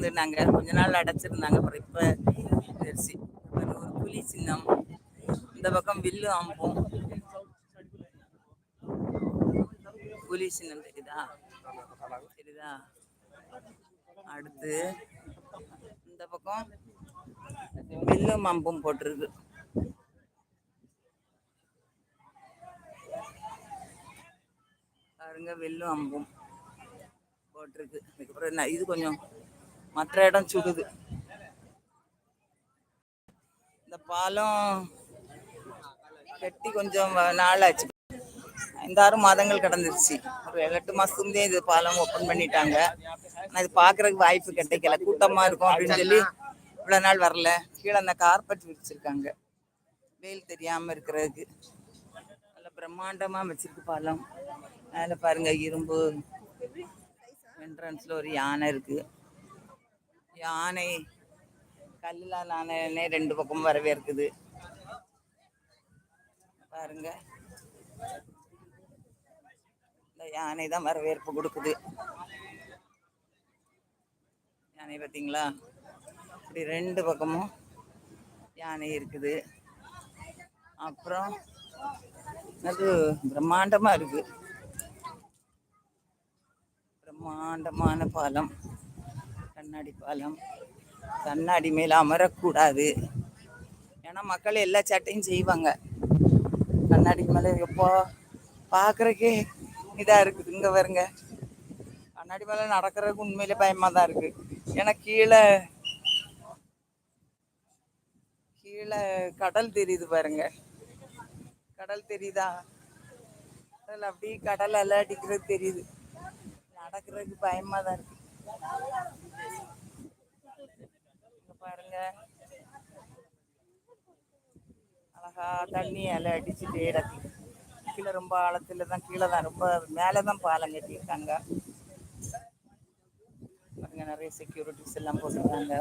இருந்தாங்க கொஞ்ச நாள் அடைச்சிருந்தாங்க. அப்புறம் இப்ப வந்துருச்சு அப்புறம் ஒரு புலி சின்னம். இந்த பக்கம் வில்லு அம்பும் புலி சின்னம் தெரியுதா? தெரியுதா? அடுத்து இந்த பக்கம் வில்லும் அம்பும் போட்டிருக்கு. பாருங்க வில்லும் அம்பும் போட்டிருக்கு. அதுக்கப்புறம் என்ன இது கொஞ்சம் மற்ற இடம் சுடுது இந்த பாலம் கட்டி கொஞ்சம் நாளாச்சு. நாள் ஆச்சு ஐந்தாறு மாதங்கள் கடந்துருச்சு. ஒரு எட்டு மாசத்துலேயே இது பாலம் ஓப்பன் பண்ணிட்டாங்க. ஆனால் இது பார்க்கறதுக்கு வாய்ப்பு கிடைக்கல. கூட்டமா இருக்கும் அப்படின்னு சொல்லி இவ்வளவு நாள் வரல. கீழே அந்த கார்பெட் விரிச்சிருக்காங்க. வெயில் தெரியாம இருக்கிறதுக்கு. நல்ல பிரம்மாண்டமா வச்சிருக்கு பாலம். மேலே பாருங்க இரும்பு என்ட்ரன்ஸ்ல ஒரு யானை இருக்கு. யானை. கல்லால் ஆனே ரெண்டு பக்கமும் வரவேற்குது பாருங்க. இந்த யானை தான் வரவேற்பு கொடுக்குது. யானை பார்த்தீங்களா இப்படி ரெண்டு பக்கமும் யானை இருக்குது. அப்புறம் அது பிரம்மாண்டமாக இருக்குது பிரம்மாண்டமான பாலம். கண்ணாடி பாலம். கண்ணாடி மேலே அமரக்கூடாது. ஏன்னா மக்கள் எல்லா சட்டையும் செய்வாங்க. கண்ணாடி மேலே எப்போ பார்க்குறக்கே இதாக இருக்குது. இங்கே வருங்க கண்ணாடி மேலே நடக்கிறதுக்கு உண்மையிலே பயமாக தான் இருக்குது ஏன்னா கீழே கீழே கடல் தெரியுது பாருங்க. கடல் தெரியுதா? கடல் அப்படியே கடல் அலை அடிக்கிறது தெரியுது. நடக்கிறதுக்கு பயமாக தான் இருக்குது பாருங்க. அழகா தண்ணி அலை அடிச்சுட்டு இறக்கி. கீழே ரொம்ப ஆழத்துல தான் கீழே தான் ரொம்ப மேலே தான் பாலம் கட்டியிருக்காங்க. பாருங்க நிறைய செக்யூரிட்டிஸ் எல்லாம் போட்டிருக்காங்க.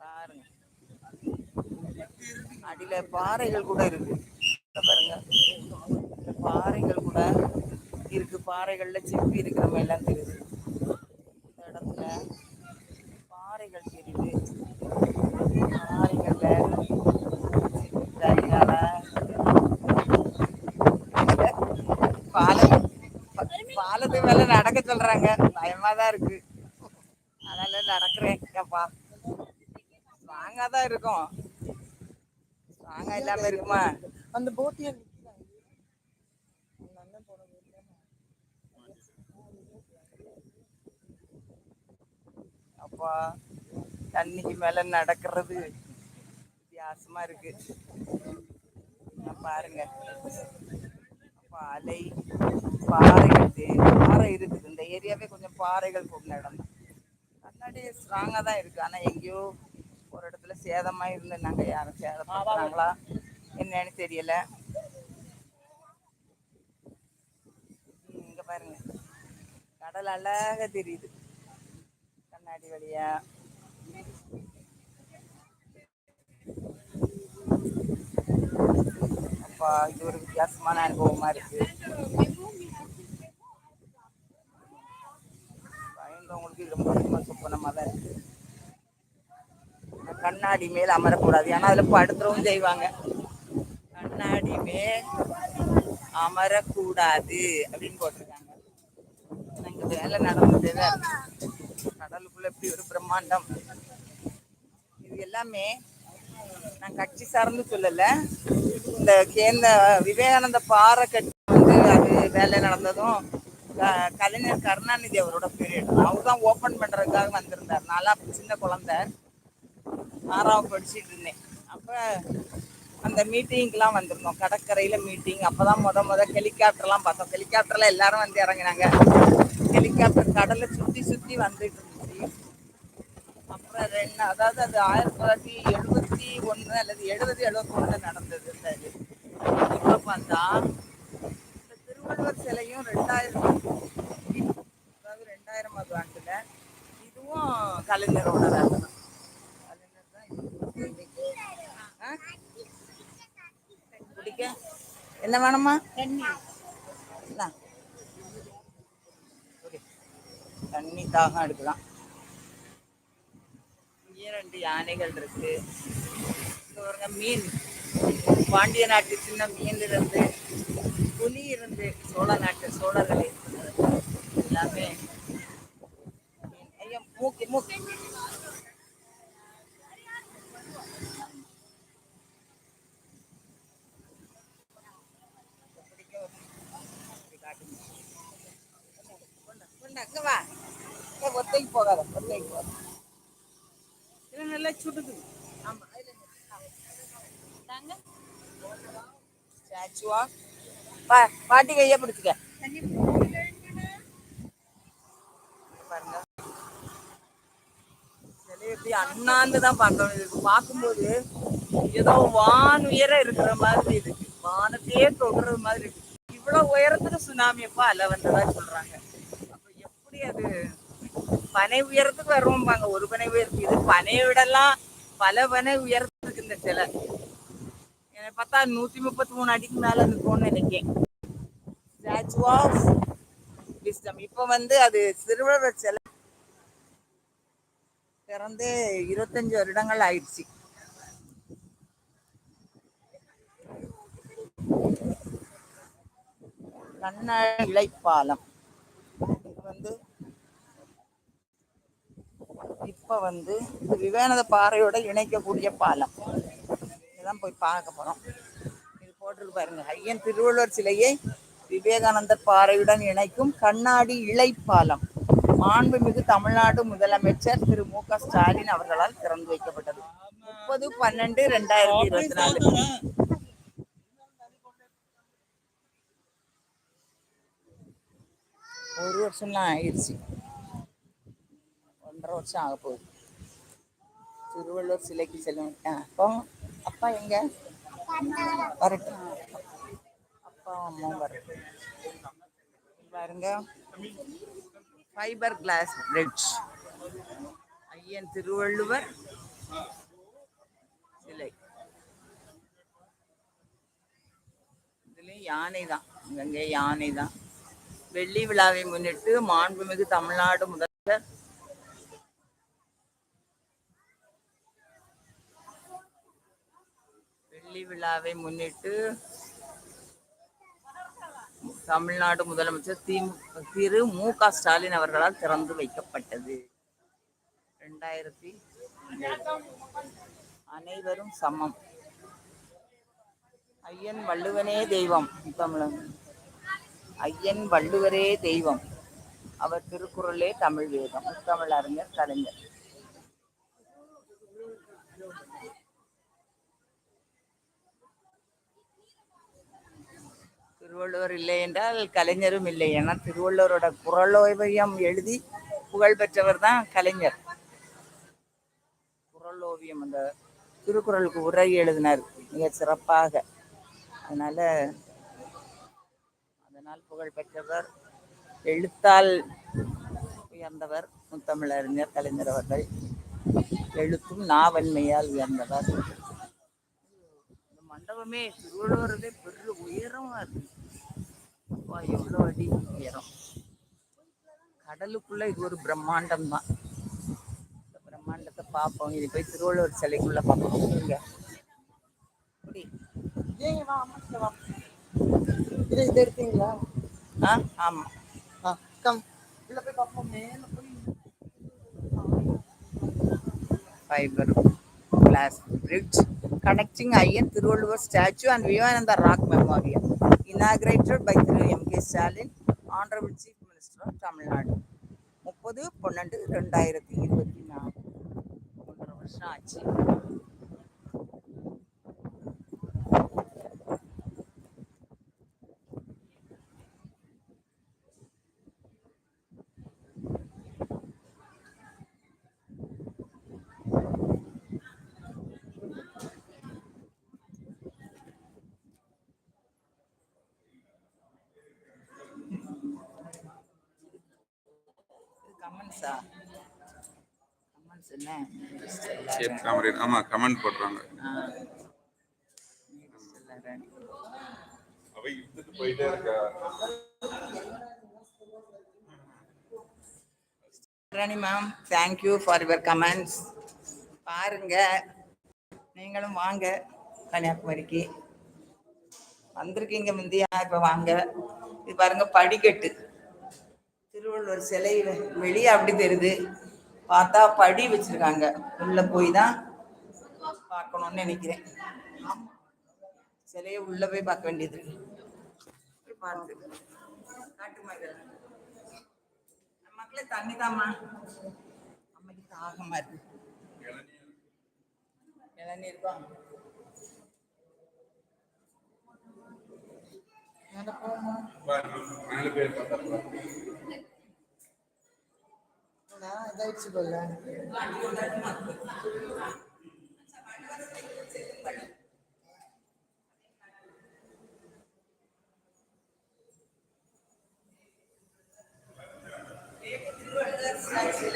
பாருங்க. அடியில பாறைகள் கூட இருக்கு. பாறைகள் கூட இருக்கு. பாறைகள்ல சிப்பி இருக்கிற எல்லாம் தெரியுது. இந்த இடத்துல பாறைகள் தெரியுது. பாறைகள்ல பாலம் பாலத்து மேல நடக்க சொல்றாங்க. பயமா தான் இருக்கு. அதனால நடக்கிறேன். அப்பா ஸ்ட்ராங்கா தான் இருக்கும். ஸ்ட்ராங்கா இல்லாம இருக்குமா? அந்த போட்டி ஏன் நிக்குதாங்க? அந்த அண்ணன் போன boat தானே? அப்பா தண்ணிக்கு மேல நடக்கிறது. வித்தியாசமா இருக்கு. பாருங்க. அப்பா அலை பாறைகள் பாறை இருக்குது. இந்த ஏரியாவே கொஞ்சம் பாறைகள் கூடின இடம். தான் கண்ணாடி ஸ்ட்ராங்கா தான் இருக்கு. ஆனா எங்கேயோ ஒரு இடத்துல சேதமா இருந்து நாங்க யாரும் சேதப்படுறாங்களா என்னன்னு தெரியல. இங்கே இங்க பாருங்க. கடல் அழகா தெரியுது. கண்ணாடி வழியா. அப்பா இது ஒரு வித்தியாசமான அனுபவமா இருக்கு. பயந்தவங்களுக்கு இது ரொம்ப ரொம்ப சொப்பனமா தான் இருக்கு. கண்ணாடி மேல் அமரக்கூடாது. ஏன்னா அதுல படுத்துறவும் செய்வாங்க. கண்ணாடி மேல் அமரக்கூடாது அப்படின்னு போட்டிருக்காங்க. ஆனா வேலை நடந்துட்டே தான் இருக்கு. எப்படி ஒரு பிரம்மாண்டம்? இது எல்லாமே நான் கட்சி சார்ந்து சொல்லல. இந்த கேந்த விவேகானந்த பாறை கட்சி வந்து அது வேலை நடந்ததும் கலைஞர் கருணாநிதி அவரோட பீரியட் அவர் தான் ஓப்பன் பண்றதுக்காக வந்திருந்தார். நாலா சின்ன குழந்தை. ஆறாவது படிச்சுட்டு இருந்தேன். அப்ப அந்த மீட்டிங்க்கெலாம் வந்திருந்தோம். கடற்கரையில மீட்டிங் அப்பதான் முத முத ஹெலிகாப்டர்லாம் பார்த்தோம். ஹெலிகாப்டர்ல எல்லாரும் வந்து இறங்கினாங்க. ஹெலிகாப்டர் கடலை சுத்தி சுத்தி வந்துட்டு அப்புறம் ரெண்டு அதாவது அது ஆயிரத்தி தொள்ளாயிரத்தி எழுபத்தி ஒன்று அல்லது எழுபது எழுபத்தி ஒன்று நடந்தது இந்த இது. இப்போ பார்த்தா இந்த திருவள்ளுவர் சிலையும் ரெண்டாயிரம் அதாவது ரெண்டாயிரமாவது ஆண்டுல இதுவும் கலைஞரோட தான் கலைஞர் தான். ஆ? என்ன வேணுமா. தண்ணி தாகம் எடுக்கலாம். இங்கே ரெண்டு யானைகள் இருக்கு இங்க பாருங்க மீன் பாண்டிய நாட்டு சின்ன மீன் இருந்து புலி இருந்து சோழ நாட்டு சோழர்கள் இருந்தது. எல்லாமே மீன். ஐயா மூக்கு மூக்கு கொண்டா, வா ஒத்தைக்கு போகாத ஒத்தைக்கு போகாத நல்லா சுடுது. ஸ்டாச்சுவா? பா பாட்டி கையை பிடிச்சிக்க. பாருங்க. எப்படி அண்ணாந்து தான் பார்க்கணும் இதுக்கு பார்க்கும்போது ஏதோ வான் உயர இருக்கிற மாதிரி இருக்கு. வானத்தையே தொடுறது மாதிரி இருக்கு. இவ்வளவு உயரத்துக்கு சுனாமி அப்ப அலை வந்ததா சொல்றாங்க. அப்ப எப்படி அது பனை உயரத்துக்கு வருவோம்பாங்க. ஒரு பனை உயரத்துக்கு இது பனையை விடலாம் பல பனை உயரத்துக்கு இந்த சிலை. எனக்கு பார்த்தா நூத்தி முப்பத்தி மூணு அடிக்கு மேல இருக்கும்னு நினைக்கேன். ஸ்டாச்சு ஆஃப் விஸ்டம் இப்போ வந்து அது திருவள்ளுவர் சிலை பிறந்து இருபத்தஞ்சு வருடங்கள் ஆயிடுச்சு. கண்ண இலைப்பாலம். இது வந்து இப்போ வந்து இது விவேனத பாறையோட இணைக்கக்கூடிய பாலம். இதுதான் போய் பார்க்க போறோம். இது போட்டிருக்கு பாருங்க. ஐயன் திருவள்ளுவர் சிலையை விவேகானந்தர் பாறையுடன் இணைக்கும் கண்ணாடி இழைப்பாலம். மாண்புமிகு தமிழ்நாடு முதலமைச்சர் திரு மு க ஸ்டாலின் அவர்களால் திறந்து வைக்கப்பட்டது. முப்பது பன்னெண்டு ரெண்டாயிரத்தி இருபத்தி நாலு. ஒரு வருஷம்லாம் ஆயிடுச்சு. ஒன்றரை வருஷம் ஆக போகுது. திருவள்ளுவர் சிலைக்கு செல்லும். அப்போ அப்பா எங்க? வரட்டும். அப்பா அம்மாவும் வரட்டும். பாருங்க. ஃபைபர் கிளாஸ் பிரிட்ஜ் ஐயன் திருவள்ளுவர் சிலை. இதுலயும் யானை தான். இங்கே யானை தான். வெள்ளி விழாவை முன்னிட்டு மாண்புமிகு தமிழ்நாடு முதல்வர் வெள்ளி விழாவை முன்னிட்டு தமிழ்நாடு முதலமைச்சர் தி திரு மு க ஸ்டாலின் அவர்களால் திறந்து வைக்கப்பட்டது. ரெண்டாயிரத்தி அனைவரும் சமம். ஐயன் வள்ளுவனே தெய்வம் தமிழன். ஐயன் வள்ளுவரே தெய்வம். அவர் திருக்குறளே தமிழ் வேதம். தமிழ் அறிஞர் கலைஞர். திருவள்ளுவர் இல்லை என்றால் கலைஞரும் இல்லை. ஏன்னா திருவள்ளுவரோட குரலோவியம் எழுதி புகழ் பெற்றவர் தான் கலைஞர். குரலோவியம் அந்த திருக்குறளுக்கு உரை எழுதினார் மிக சிறப்பாக. அதனால அதனால் புகழ் பெற்றவர் எழுத்தால் உயர்ந்தவர் முத்தமிழறிஞர் கலைஞர் அவர்கள். எழுத்தும் நாவன்மையால் உயர்ந்தவர். மண்டபமே திருவள்ளுவரதே பெரிய உயரமா இருக்கு. அப்பா, எவ்வளவு அடி. உயரம். கடலுக்குள்ள இது ஒரு பிரம்மாண்டம் தான். இந்த பிரம்மாண்டத்தை பார்ப்போம். இது போய் திருவள்ளுவர் சிலைக்குள்ள பார்ப்போம். இங்க. இது இது எடுத்தீங்களா ஆ ஆமா. ஆ கம் உள்ள போய் பார்ப்போம். மேல போய். Fiber glass bridge connecting Ayyan Tiruvallur statue and Vivekananda Rock Memorial, inaugurated by Thiru M K Stalin honourable chief minister of Tamil Nadu முப்பது பன்னெண்டு ரெண்டாயிரத்தி இருபத்தி நாலு ஒன்றரை வருஷம் ஆச்சு இது கமெண்ட்ஸா கமெண்ட்ஸ் என்ன? சேப் காமரேட் ஆமா கமெண்ட் போடுறாங்க. அவ போயிட்டே இருக்கா? Rani ma'am thank you for your comments பாருங்க. நீங்களும் வாங்க கன்னியாகுமரிக்கு. வந்திருக்கீங்க முந்தியா? இப்போ வாங்க. இது பாருங்க படிக்கட்டு. திருவள்ளுவர் சிலை வெளியே அப்படி தெரியுது. பார்த்தா படி வச்சிருக்காங்க. உள்ள போய் தான் பார்க்கணும்னு நினைக்கிறேன். சிலையை உள்ள போய் பார்க்க வேண்டியது. போய் காட்டுமா இதெல்லாம் மக்களே தண்ணி தாம்மா. அம்மைக்கு தாகமா இருக்கு. இளநீர் தான் மேல போமா நாலு பேர் பார்த்தா இதாயிடுச்சு போல திருவள்ளுவர்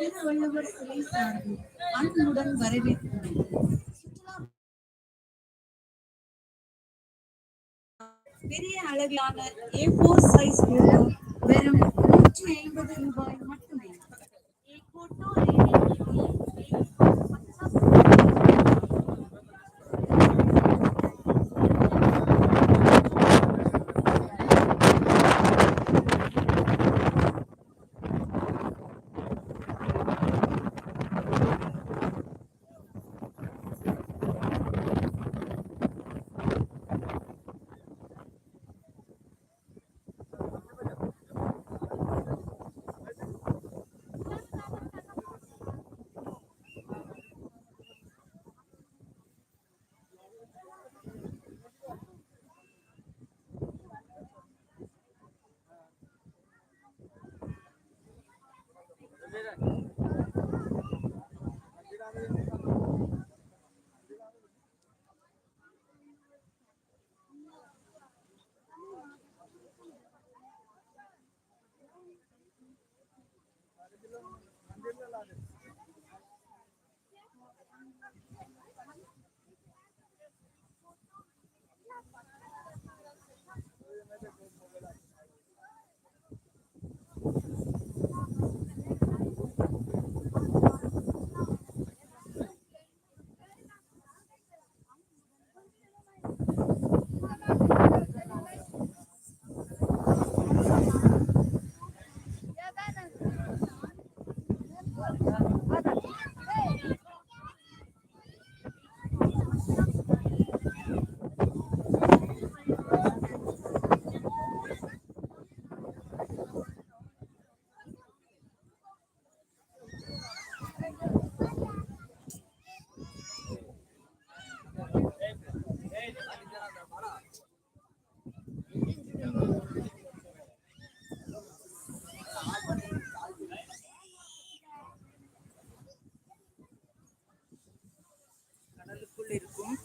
திருவள்ளுவர் சிலை சார்பில் அன்புடன் வரவேற்கிறேன் பெரிய அளவிலான ஏ போர் சைஸ் போட்டோ வெறும் நூற்றி ஐம்பது ரூபாய் மட்டுமே.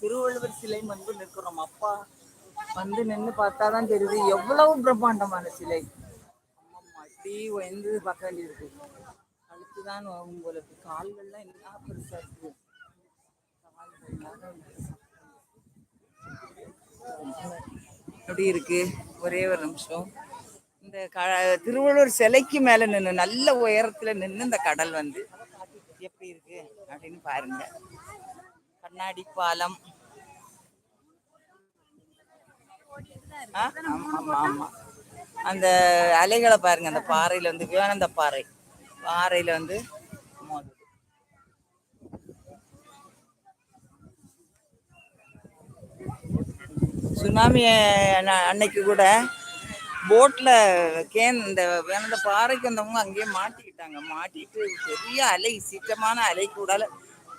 திருவள்ளுவர் சிலை வந்து நிற்கிறோம். அப்பா வந்து நின்று பார்த்தா தான் தெரியுது எவ்வளவு பிரம்மாண்டமான சிலை. ஆமாம்மா இப்படி உயர்ந்து பார்க்க வேண்டியிருக்கு. கழுத்து தான் வரும் போல இருக்கு. கால்கள்லாம் என்ன பெருசா இருக்கு. எப்படி இருக்கு. ஒரே ஒரு நிமிஷம். இந்த க திருவள்ளுவர் சிலைக்கு மேல நின்று நல்ல உயரத்துல நின்று இந்த கடல் வந்து எப்படி இருக்கு அப்படின்னு பாருங்க. கண்ணாடி பாலம். அந்த அலைகளை பாருங்க அந்த பாறையில வந்து விவேகானந்த பாறை. பாறையில வந்து சுனாமி அன்னைக்கு கூட போட்ல கேன் இந்த விவேகானந்த பாறைக்கு வந்தவங்க அங்கேயே மாட்டிக்கிட்டாங்க. மாட்டிட்டு பெரிய அலை சீற்றமான அலை கூடால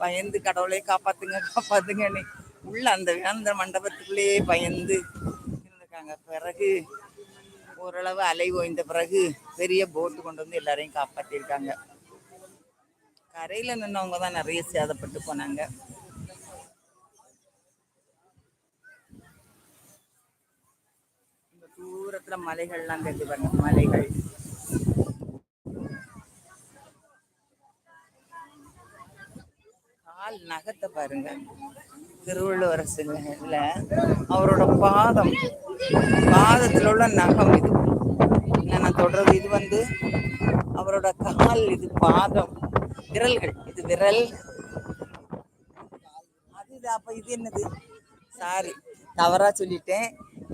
பயந்து கடவுளே காப்பாத்துங்க காப்பாத்துங்கன்னு உள்ள அந்த வேந்த மண்டபத்துக்குள்ளேயே பயந்து இருந்திருக்காங்க. பிறகு ஓரளவு அலை ஓய்ந்த பிறகு பெரிய போட்டு கொண்டு வந்து எல்லாரையும் காப்பாற்றியிருக்காங்க கரையில நின்னவங்க தான் நிறைய சேதப்பட்டு போனாங்க. இந்த தூரத்துல மலைகள்லாம் தெரிஞ்சு பாருங்க மலைகள். கால் நகத்தை பாருங்க. திருவள்ளுவர் சிலையில் அவரோட பாதம் பாதத்தில் உள்ள நகம் இது. என்ன நான் தொடர்றது இது வந்து அவரோட கால் இது பாதம் விரல்கள் இது விரல். அது இது அப்ப இது என்னது? சாரி தவறா சொல்லிட்டேன்.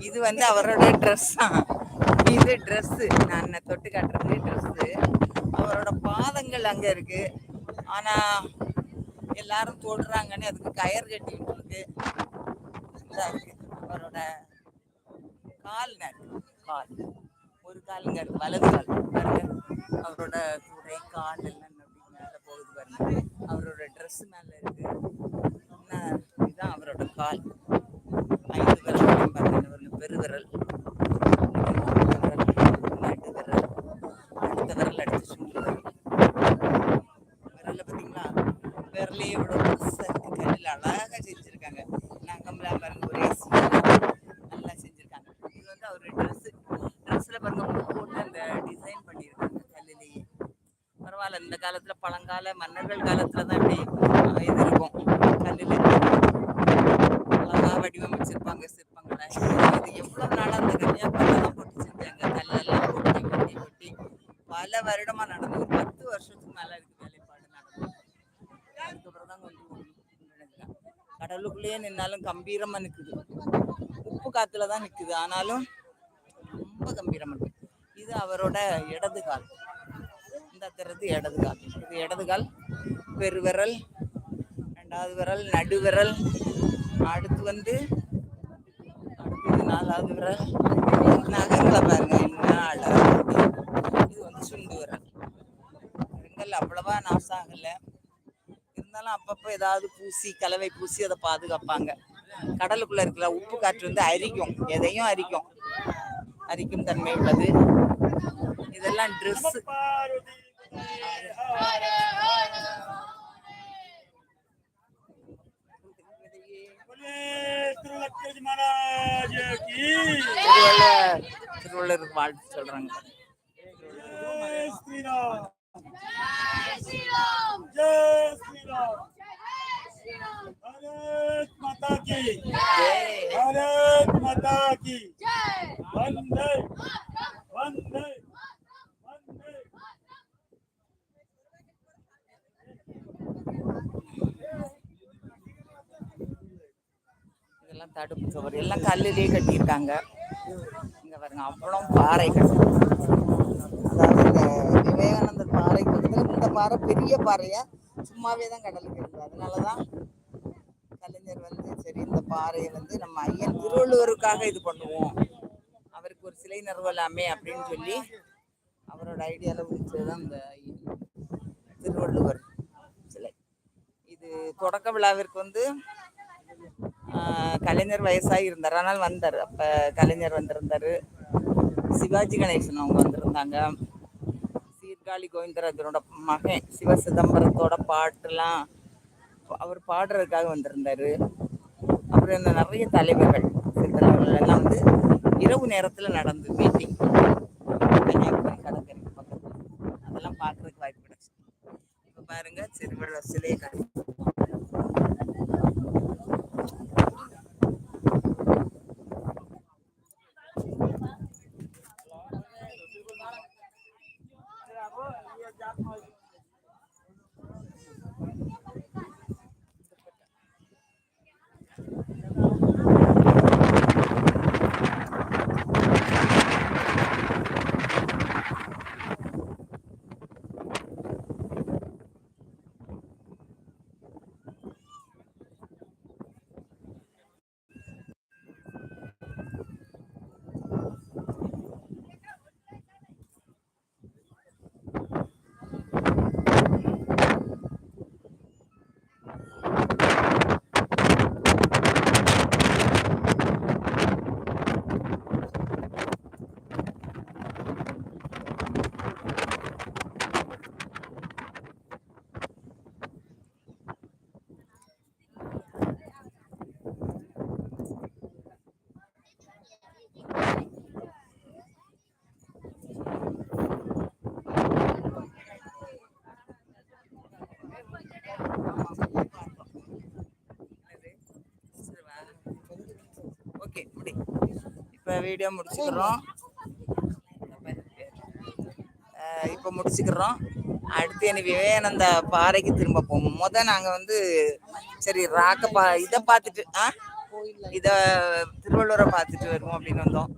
இது வந்து அவரோட ட்ரெஸ் தான் இது ட்ரெஸ் நான் தொட்டு காட்டுறது? ட்ரெஸ் அவரோட பாதங்கள் அங்க இருக்கு. ஆனா எல்லாரும் தொடுறாங்கன்னு அதுக்கு கயர் கட்டி இருக்கு. இதா இருக்கு. அவரோட கால் நடு கால். ஒரு காலுங்க வலது கால். பாருங்க. அவரோட துடை கால் எல்லாம் அப்படி மேல போகுது பாருங்க. அவரோட ட்ரெஸ் மேல இருக்கு. இதுதான் அவரோட கால். ஐந்து விரல். வரையும் பெருவிரல் நடு விரல். அடுத்த விரல். அடுத்து சுண்டு விரல் பிள்ளையோட கல்லில் அழகாக செஞ்சுருக்காங்க. நகம்லாம் பாருங்க ஒரே நல்லா செஞ்சுருக்காங்க. இது வந்து அவர் ட்ரெஸ்ஸு ட்ரெஸ்ஸில் பாருங்க முட்டு போட்டு அந்த டிசைன் பண்ணியிருக்காங்க கல்லிலேயே. பரவாயில்ல இந்த காலத்தில் பழங்கால மன்னர்கள் காலத்தில் தான் இப்படி இது இருக்கும் கல்லுல அழகா வடிவமைச்சிருப்பாங்க சிற்பங்களை இது எவ்வளவு நாளா அந்த கன்னியாகுமரியில தான் போட்டு செஞ்சாங்க கல்லெல்லாம் ஒட்டி ஒட்டி ஒட்டி பல வருடமா நடந்து ஒரு பத்து வருஷத்துக்கு மேல இருக்கு வேலைப்பாடு நடந்து அதுக்கப்புறம் தான் கொஞ்சம் நினைக்கிறேன் கடலுக்குள்ளேயே நின்னாலும் கம்பீரமா நிக்குது. உப்பு காத்துல தான் நிக்குது. ஆனாலும் ரொம்ப கம்பீரமா நிற்குது இது அவரோட இடது கால். இந்த திறது இடது கால். இது இடது கால் பெருவிரல் ரெண்டாவது விரல் நடுவிரல் அடுத்து வந்து அடுத்தது நாலாவது விரல். நகங்களை பாருங்க என்ன இது வந்து சுண்டு விரல். பெண்கள் அவ்வளவா நாசம் ஆகலை. இருந்தாலும் அப்பப்போ ஏதாவது பூசி கலவை பூசி அதை பாதுகாப்பாங்க. கடலுக்குள்ள இருக்கிற உப்பு காற்று வந்து அரிக்கும். எதையும் அரிக்கும். அரிக்கும் தன்மை உள்ளது. இதெல்லாம் ட்ரெஸ் திருவள்ளுவர் வாழ்த்து சொல்றாங்க. ஜெய் ஸ்ரீராம் ஜெய் ஸ்ரீராம் பாரத் மாதா கி ஜெய். பாரத் இதெல்லாம் தடுப்பு சுவர் எல்லாம் கல்லுலயே கட்டியிருக்காங்க இங்க பாருங்க அவ்வளோ பாறைகள் அதாவது இந்த பாறைக்கு பக்கத்துல இந்த பாறை பெரிய பாறையாக சும்மாவே தான் கடலுக்கு இருக்கு. அதனாலதான் கலைஞர் வந்து சரி இந்த பாறையை வந்து நம்ம ஐயன் திருவள்ளுவருக்காக இது பண்ணுவோம். அவருக்கு ஒரு சிலை நிறுவலாமே அப்படின்னு சொல்லி அவரோட ஐடியால உதிச்சதுதான் இந்த திருவள்ளுவர் சிலை. இது தொடக்க விழாவிற்கு வந்து கலைஞர் வயசாகி இருந்தார். ஆனால் வந்தார். அப்ப கலைஞர் வந்திருந்தாரு. சிவாஜி கணேசன் அவங்க வந்திருந்தாங்க. காளி கோவிந்தராஜனோட மகன் சிவ சிதம்பரத்தோட பாட்டுலாம் அவர் பாடுறதுக்காக வந்திருந்தாரு. அப்புறம் இந்த நிறைய தலைவர்கள் தலைவர்கள் எல்லாம் வந்து இரவு நேரத்தில் நடந்து மீட்டிங் கன்னியாகுமரி கடற்கரைக்கு பக்கத்தில். அதெல்லாம் பார்க்குறதுக்கு வாய்ப்பு கிடைச்சு இப்போ பாருங்க திருவள்ளுவர் சிலையை கட்டி இப்போ வீடியோ முடிச்சுக்கிறோம். இப்போ முடிச்சுக்கிறோம். அடுத்து எனக்கு விவேகானந்தா பாறைக்கு திரும்ப போவோம். முத நாங்கள் வந்து சரி ராக்க பா இதை பார்த்துட்டு ஆ? இதை திருவள்ளுவரை பார்த்துட்டு வருவோம் அப்படின்னு வந்தோம்.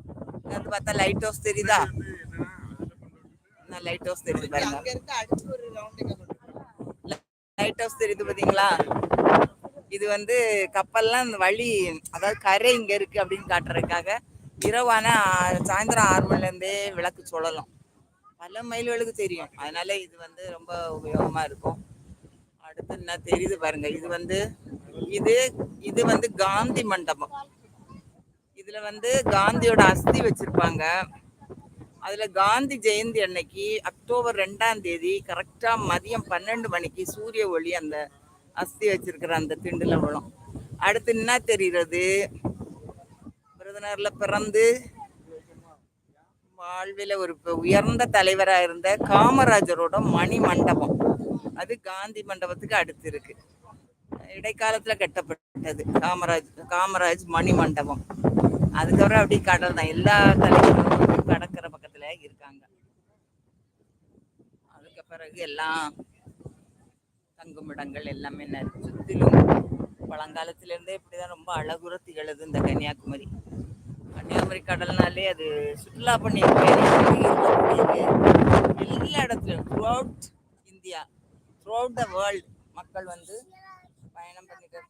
வந்து பார்த்தா லைட் ஹவுஸ் தெரியுதா? லைட் ஹவுஸ் தெரியுது பாருங்க. லைட் ஹவுஸ் தெரியுது பார்த்தீங்களா இது வந்து கப்பல்லாம் இந்த வழி அதாவது கரை இங்கே இருக்கு அப்படின்னு காட்டுறதுக்காக இரவான சாயந்தரம் ஆறு மணிலேருந்தே விளக்கு சொல்லலாம். பல மைல்களுக்கு தெரியும். அதனால இது வந்து ரொம்ப உபயோகமா இருக்கும். அடுத்து என்ன தெரியுது பாருங்க. இது வந்து இது இது வந்து காந்தி மண்டபம். இதுல வந்து காந்தியோட அஸ்தி வச்சிருப்பாங்க. அதுல காந்தி ஜெயந்தி அன்னைக்கு அக்டோபர் ரெண்டாம் தேதி கரெக்டா மதியம் பன்னெண்டு மணிக்கு சூரிய ஒளி அந்த அஸ்தி வச்சிருக்கிற அந்த திண்டுல விழும். அடுத்து என்ன தெரிகிறது? விருதுநகர்ல பிறந்து வாழ்வில ஒரு உயர்ந்த தலைவரா இருந்த காமராஜரோட மணி மண்டபம் அது காந்தி மண்டபத்துக்கு அடுத்து இருக்கு. இடைக்காலத்துல கட்டப்பட்டது காமராஜ் காமராஜ் மணி மண்டபம் அதுக்கப்புறம் அப்படி கடல் தான். எல்லா தலைவர்களும் கடற்கரை பக்கத்தில் இருக்காங்க. அதுக்கு பிறகு எல்லாம் தங்குமிடங்கள் எல்லாமே சுற்றிலும் சுத்திலும் இப்படி தான் இப்படிதான் ரொம்ப அழகுற திகழுது இந்த கன்னியாகுமரி. கன்னியாகுமரி கடல்னாலே அது சுற்றுலா பண்ணி எல்லா இடத்துலையும் throughout India throughout the world மக்கள் வந்து பயணம் பண்ணிக்கிறது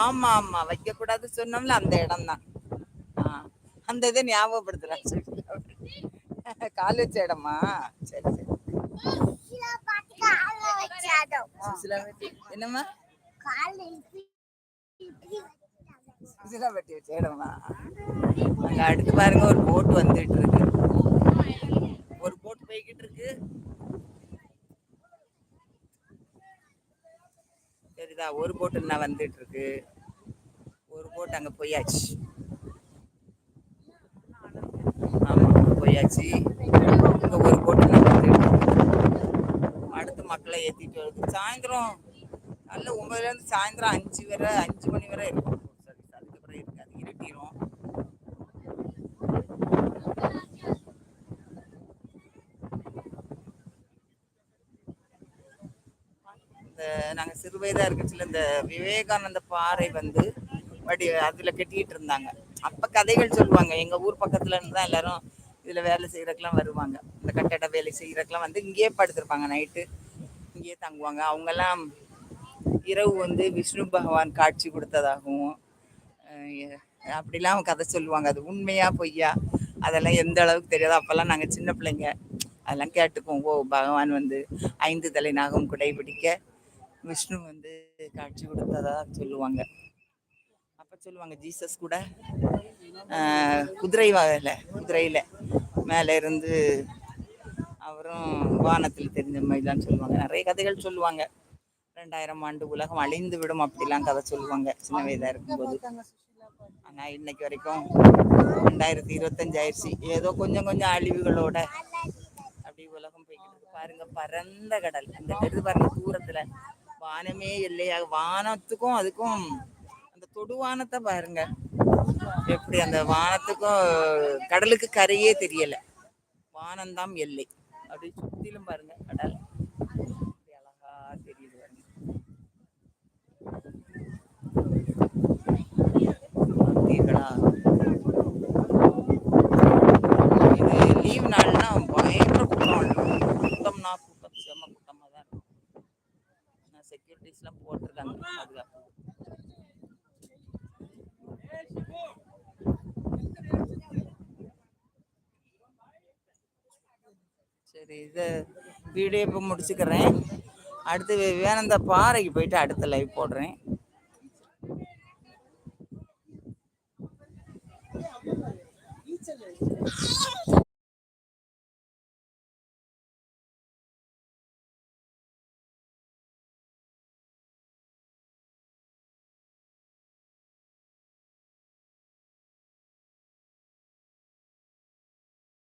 ஆமா ஆமா. வைக்கக்கூடாது சொன்னோம்ல அந்த இடம் தான் அந்த இதை ஞாபகப்படுத்துறேன். கால் வச்ச இடமா? சரி சரி. என்னம்மா? சுசிலா வெட்டி வச்ச இடமா? அங்க அடுத்து பாருங்க ஒரு போட் வந்துட்டு இருக்கு ஒரு போட் போய்கிட்டு இருக்கு சரிதா ஒரு போட்டு என்ன வந்துட்டு இருக்கு ஒரு போட் அங்க போயாச்சு. ஆமா போயாச்சு. இங்க ஒரு போட்டு என்ன. அடுத்து மக்களை ஏற்றிட்டு வருது. சாயந்தரம் நல்ல ஒம்பதுலேருந்து சாயந்தரம் அஞ்சு வரை அஞ்சு மணி வரை இருக்கும். சர்வீஸ் அதுக்கப்புறம் இருக்காது. இருட்டிடும் இந்த நாங்கள் சிறு வயதா இந்த விவேகானந்த பாறை வந்து வடி அதில் கட்டிக்கிட்டு இருந்தாங்க. அப்போ கதைகள் சொல்லுவாங்க. எங்கள் ஊர் பக்கத்துலேருந்து தான் எல்லாரும் இதில் வேலை செய்யறதுக்கெல்லாம் வருவாங்க. இந்த கட்டட வேலை செய்யறதுக்கெல்லாம் வந்து இங்கேயே படுத்திருப்பாங்க நைட்டு இங்கேயே தங்குவாங்க. அவங்கெல்லாம் இரவு வந்து விஷ்ணு பகவான் காட்சி கொடுத்ததாகவும் அப்படிலாம் கதை சொல்லுவாங்க. அது உண்மையா பொய்யா? அதெல்லாம் எந்த அளவுக்கு தெரியாது. அப்போல்லாம் நாங்கள் சின்ன பிள்ளைங்க. அதெல்லாம் கேட்டுக்குவோம். ஓ பகவான் வந்து ஐந்து தலை நாகம் குடை பிடிக்க விஷ்ணு வந்து காட்சி கொடுத்ததா சொல்லுவாங்க. அப்போ சொல்லுவாங்க ஜீசஸ் கூட குதிரை வகையில் குதிரையில் மேலே இருந்து அவரும் வானத்தில் தெரிஞ்ச மாதிரிலாம் சொல்லுவாங்க. நிறைய கதைகள் சொல்லுவாங்க. ரெண்டாயிரம் ஆண்டு உலகம் அழிந்து விடும் அப்படிலாம் கதை சொல்லுவாங்க. சின்ன வயதாக இருக்கும்போது. ஆனால் இன்னைக்கு வரைக்கும் ரெண்டாயிரத்தி இருபத்தஞ்சு ஆயிடுச்சு. ஏதோ கொஞ்சம் கொஞ்சம் அழிவுகளோட அப்படி உலகம் போய்கிட்டு இருக்கு. பாருங்க பரந்த கடல். அந்த கருது பாருங்க தூரத்துல. வானமே இல்லையா வானத்துக்கும் அதுக்கும் அந்த தொடுவானத்தை பாருங்க. எப்படி அந்த வானத்துக்கும் கடலுக்கு கரையே தெரியல. வானம்தான் எல்லை. அப்படி சுற்றிலும் பாருங்க கடல். அழகா தெரியுது பாருங்க. பார்த்தீர்களா இது லீவ் நாள்னா பயங்கர கூட்டம் இருக்கும். கூட்டம்னா கூட்டம் செம்ம கூட்டமா தான் இருக்கும் செக்யூரிட்டிஸ்லாம் போட்டிருக்காங்க பாதுகாப்பு சரி இது வீடியோ இப்போ முடிச்சுக்கிறேன். அடுத்து வேணந்த பாறைக்கு போயிட்டு அடுத்த லைவ் போடுறேன்.